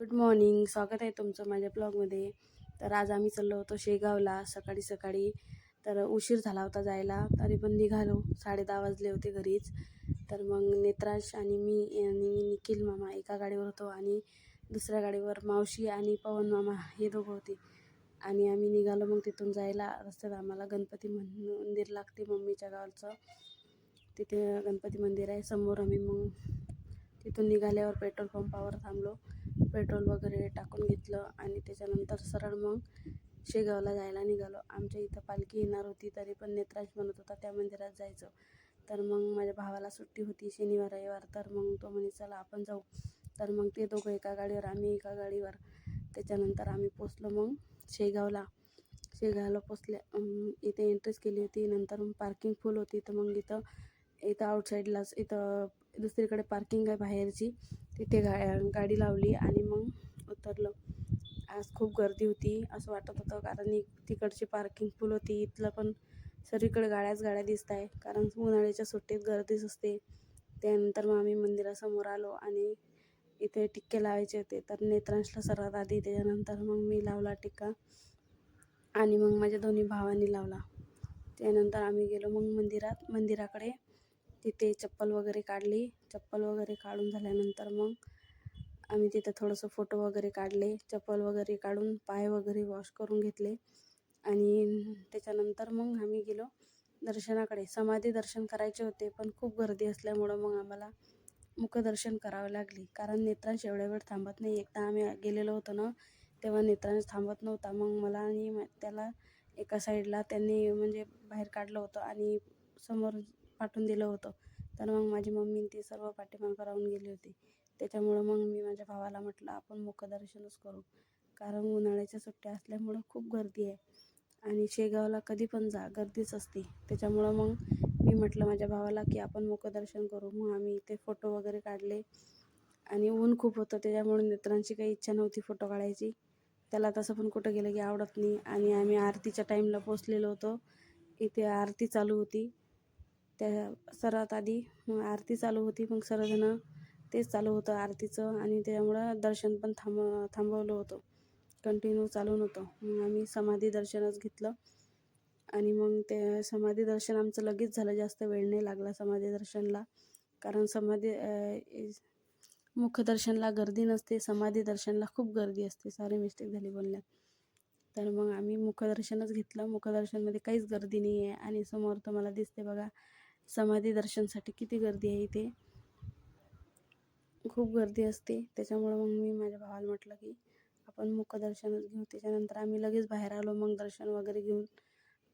Good morning स्वागत आहे तुमचं माझ्या ब्लॉगमध्ये. तर आज आम्ही चाललो होतो शेगावला सकाळी सकाळी. तर उशीर झाला होता जायला. तरी पण निघालो. साडे दहा वाजले होते घरीच. तर मग नेत्राश आणि मी आणि निखिल मामा एका गाडीवर होतो आणि दुसऱ्या गाडीवर मावशी आणि पवन मामा हे दोघं होते. आणि आम्ही निघालो मग तिथून जायला. रस्त्यात आम्हाला गणपती मन मंदिर लागते मम्मीच्या गावचं. तिथे गणपती मंदिर आहे. समोर आम्ही मग तिथून निघाल्यावर पेट्रोल पंपावर थांबलो. पेट्रोल वगैरे टाकून घेतलं आणि त्याच्यानंतर सरळ मग शेगावला जायला निघालो. आमच्या इथं पालखी येणार होती तरी पण नेत्राज म्हणत होता त्या मंदिरात जायचं. तर मग माझ्या भावाला सुट्टी होती शनिवार रविवार. तर मग तो म्हणे चला आपण जाऊ. तर मग ते दोघं एका गाडीवर आम्ही एका गाडीवर. त्याच्यानंतर आम्ही पोचलो मग शेगावला. शेगावला पोचल्या इथे एंट्रीच केली होती. नंतर मग पार्किंग फुल होती. तर मग इथं इथं आउटसाईडलाच इथं दुसरीकडे पार्किंग आहे बाहेरची. तिथे गा गाडी लावली आणि मग उतरलो. आज खूप गर्दी होती असं वाटत होतं कारण तिकडची पार्किंग फुल होती. इथलं पण सगळीकडे गाड्याच गाड्या दिसत आहे कारण उन्हाळ्याच्या सुट्टीत गर्दीच असते. त्यानंतर मग आम्ही मंदिरासमोर आलो आणि इथे टिक्के लावायचे होते. तर नेत्रांशला सर्वात आधी त्याच्यानंतर मग मी लावला टिक्का आणि मग माझ्या दोन्ही भावांनी लावला. त्यानंतर आम्ही गेलो मग मंदिरात मंदिराकडे. तिथे चप्पल वगैरे काढली. चप्पल वगैरे काढून झाल्यानंतर मग आम्ही तिथं थोडंसं फोटो वगैरे काढले. चप्पल वगैरे काढून पाय वगैरे वॉश करून घेतले. आणि त्याच्यानंतर मग आम्ही गेलो दर्शनाकडे. समाधी दर्शन करायचे होते पण खूप गर्दी असल्यामुळं मग आम्हाला मुखदर्शन करावं लागले. कारण नेत्रांश एवढ्या वेळ थांबत नाही. एकदा आम्ही गेलेलो होतो ना तेव्हा नेत्रांश थांबत नव्हता. मग मला आणि त्याला एका साईडला त्यांनी म्हणजे बाहेर काढलं होतं आणि समोर पाठवून दिलं होतं. तर मग माझी मम्मी ते ती सर्व पाठीमागं राहून गेली होती. त्याच्यामुळं मग मी माझ्या भावाला म्हटलं आपण मुखदर्शनच करू. कारण उन्हाळ्याच्या सुट्ट्या असल्यामुळं खूप गर्दी आहे. आणि शेगावला कधी पण जा गर्दीच असते. त्याच्यामुळं मग मी म्हटलं माझ्या भावाला की आपण मुखदर्शन करू. मग आम्ही इथे फोटो वगैरे काढले. आणि ऊन खूप होतं. त्याच्यामुळे नेत्रांची काही इच्छा नव्हती फोटो काढायची. त्याला तसं पण कुठं गेलं की आवडत नाही. आणि आम्ही आरतीच्या टाईमला पोचलेलो होतो. इथे आरती चालू होती. त्या सर्वात आधी आरती चालू होती मग सर्वजणं तेच चालू होतं आरतीचं आणि त्यामुळं दर्शन पण थांब थांबवलं होतं. कंटिन्यू चालू नव्हतं. मग आम्ही समाधी दर्शनच घेतलं आणि मग ते समाधी दर्शन आमचं लगेच झालं. जास्त वेळ नाही लागला समाधी दर्शनला. कारण समाधी मुख्य दर्शनला मुखदर्शनला गर्दी नसते. समाधी दर्शनला खूप गर्दी असते. सारी मिस्टेक झाली बोलण्यात. तर मग आम्ही मुखदर्शनच घेतलं. मुखदर्शनमध्ये काहीच गर्दी नाही आहे आणि समोर तुम्हाला दिसते बघा समाधी दर्शनसाठी किती गर्दी आहे इथे? खूप गर्दी असते. त्याच्यामुळं मग मी माझ्या भावाला म्हटलं की आपण मुखदर्शनच घेऊ. त्याच्यानंतर आम्ही लगेच बाहेर आलो. मग दर्शन वगैरे घेऊन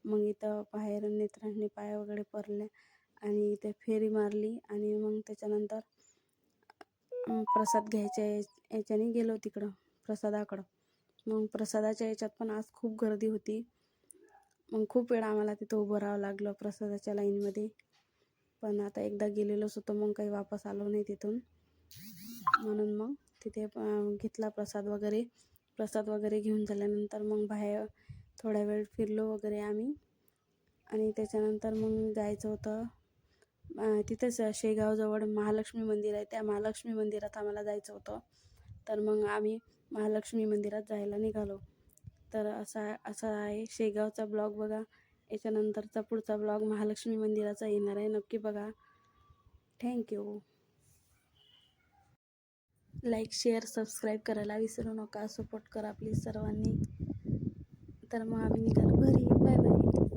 मग इथं बाहेर नेत्रांनी पाय वगैरे पडले आणि इथे फेरी मारली आणि मग त्याच्यानंतर प्रसाद घ्यायच्या या- याच्याने गेलो तिकडं प्रसादाकडं. मग प्रसादाच्या याच्यात पण आज खूप गर्दी होती. मग खूप वेळा आम्हाला तिथं उभं राहावं लागलं प्रसादाच्या लाईनमध्ये. पण आता एकदा गेलेलोच होतो मग काही वापस आलो नाही तिथून. म्हणून मग तिथे घेतला प्रसाद वगैरे. प्रसाद वगैरे घेऊन झाल्यानंतर मग बाहेर थोडा वेळ फिरलो वगैरे आम्ही. आणि त्याच्यानंतर मग जायचं होतं तिथेच शेगावजवळ महालक्ष्मी मंदिर आहे. त्या महालक्ष्मी मंदिरात आम्हाला जायचं होतं. तर मग आम्ही महालक्ष्मी मंदिरात जायला निघालो. तर असा असा आहे शेगावचा ब्लॉग बघा. याच्यानंतरचा पुढचा ब्लॉग महालक्ष्मी मंदिराचा येणार आहे. नक्की बघा. थँक्यू लाईक शेअर सबस्क्राईब करायला विसरू नका. सपोर्ट करा प्लीज सर्वांनी. तर मग आम्ही निघालो घरी. Bye bye